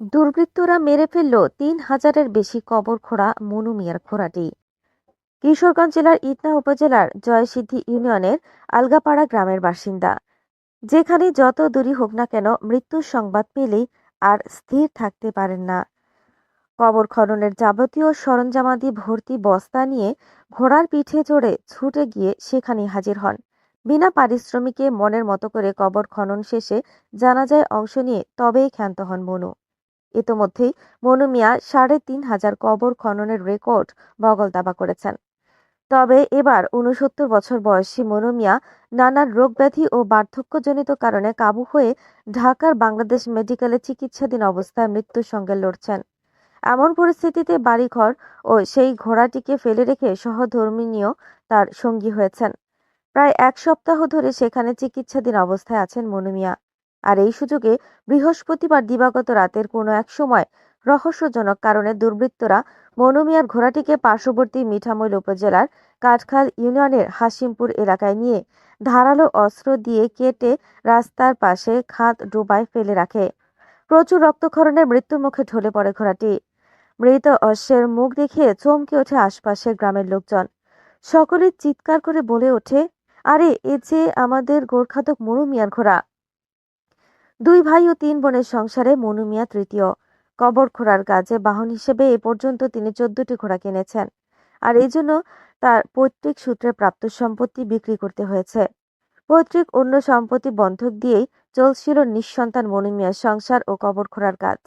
দুর্বৃত্তরা মেরে ফেলল তিন হাজারের বেশি কবর খোঁড়া মনু মিয়ার খোঁড়াটি। কিশোরগঞ্জ জেলার ইটনা উপজেলার জয়সিদ্ধি ইউনিয়নের আলগাপাড়া গ্রামের বাসিন্দা। যেখানে যত দূরই হোক না কেন মৃত্যুর সংবাদ পেলেই আর স্থির থাকতে পারেন না। কবর খননের যাবতীয় সরঞ্জামাদি ভর্তি বস্তা নিয়ে ঘোড়ার পিঠে চড়ে ছুটে গিয়ে সেখানে হাজির হন। বিনা পারিশ্রমিকে মনের মতো করে কবর খনন শেষে জানাজায় অংশ নিয়ে তবেই ক্ষান্ত হন মনু। ইতোমধ্যেই মনু মিয়া সাড়ে তিন হাজার কবর খননের রেকর্ড বগল দাবা করেছেন। তবে এবার উনসত্তর বছর বয়সী মনু মিয়া নানান রোগব্যাধি ও বার্ধক্যজনিত কারণে কাবু হয়ে ঢাকার বাংলাদেশ মেডিকেলে চিকিৎসাধীন অবস্থায় মৃত্যুর সঙ্গে লড়ছেন। এমন পরিস্থিতিতে বাড়িঘর ও সেই ঘোড়াটিকে ফেলে রেখে সহধর্মিনীয় তার সঙ্গী হয়েছেন। প্রায় এক সপ্তাহ ধরে সেখানে চিকিৎসাধীন অবস্থায় আছেন মনু মিয়া। আর এই সুযোগে বৃহস্পতিবার দিবাগত রাতের কোনো এক সময় রহস্যজনক কারণে দুর্বৃত্তরা মনু মিয়ার ঘোড়াটিকে পার্শ্ববর্তী মিঠামইল উপজেলার কাঠখাল ইউনিয়নের হাসিমপুর এলাকায় নিয়ে ধারালো অস্ত্র দিয়ে কেটে রাস্তার পাশে খাদ ডোবায় ফেলে রাখে। প্রচুর রক্তক্ষরণের মৃত্যুর মুখে ঢলে পড়ে ঘোড়াটি। মৃত অশ্বের মুখ দেখে চমকে ওঠে আশপাশের গ্রামের লোকজন। সকলে চিৎকার করে বলে ওঠে, আরে, এ যে আমাদের গোর্খাতক মনু মিয়ার ঘোড়া! দুই ভাই ও তিন বোনের সংসারে মনু মিয়া তৃতীয়। কবর খোঁড়ার কাজে বাহন হিসেবে এ পর্যন্ত তিনি চোদ্দটি ঘোড়া কিনেছেন। আর এই জন্য তার পৈতৃক সূত্রে প্রাপ্ত সম্পত্তি বিক্রি করতে হয়েছে। পৈতৃক অন্য সম্পত্তি বন্ধক দিয়েই চলছিল নিঃসন্তান মনু মিয়ার সংসার ও কবর খোঁড়ার কাজ।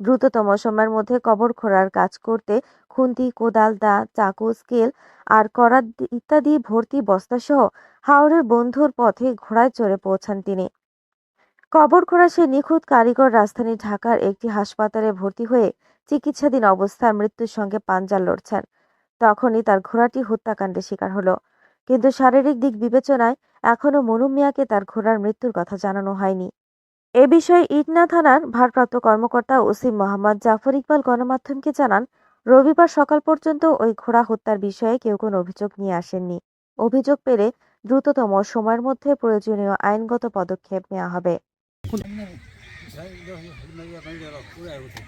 দ্রুততম সময়ের মধ্যে কবর খোঁড়ার কাজ করতে খুন্তি, কোদাল, দা, চাকু, স্কেল আর করাত ইত্যাদি ভর্তি বস্তাসহ হাওড়ের বন্ধুর পথে ঘোড়ায় চড়ে পৌঁছান তিনি। কবর খোঁড়া সে নিখুঁত কারিগর রাজধানী ঢাকার একটি হাসপাতালে ভর্তি হয়ে চিকিৎসাধীন অবস্থায় মৃত্যুর সঙ্গে পাঞ্জা লড়ছেন। তখনই তার ঘোড়াটি হত্যাকাণ্ডের শিকার হলো। কিন্তু শারীরিক দিক বিবেচনায় এখনও মনু মিয়াকে তার ঘোড়ার মৃত্যুর কথা জানানো হয়নি। এ বিষয়ে ইটনা থানার ভারপ্রাপ্ত কর্মকর্তা ওসি মোহাম্মদ জাফর ইকবাল গণমাধ্যমকে জানান, রবিবার সকাল পর্যন্ত ওই ঘোড়া হত্যার বিষয়ে কেউ কোনো অভিযোগ নিয়ে আসেননি। অভিযোগ পেলে দ্রুততম সময়ের মধ্যে প্রয়োজনীয় আইনগত পদক্ষেপ নেওয়া হবে। सायद लिएर कुरा आएको थियो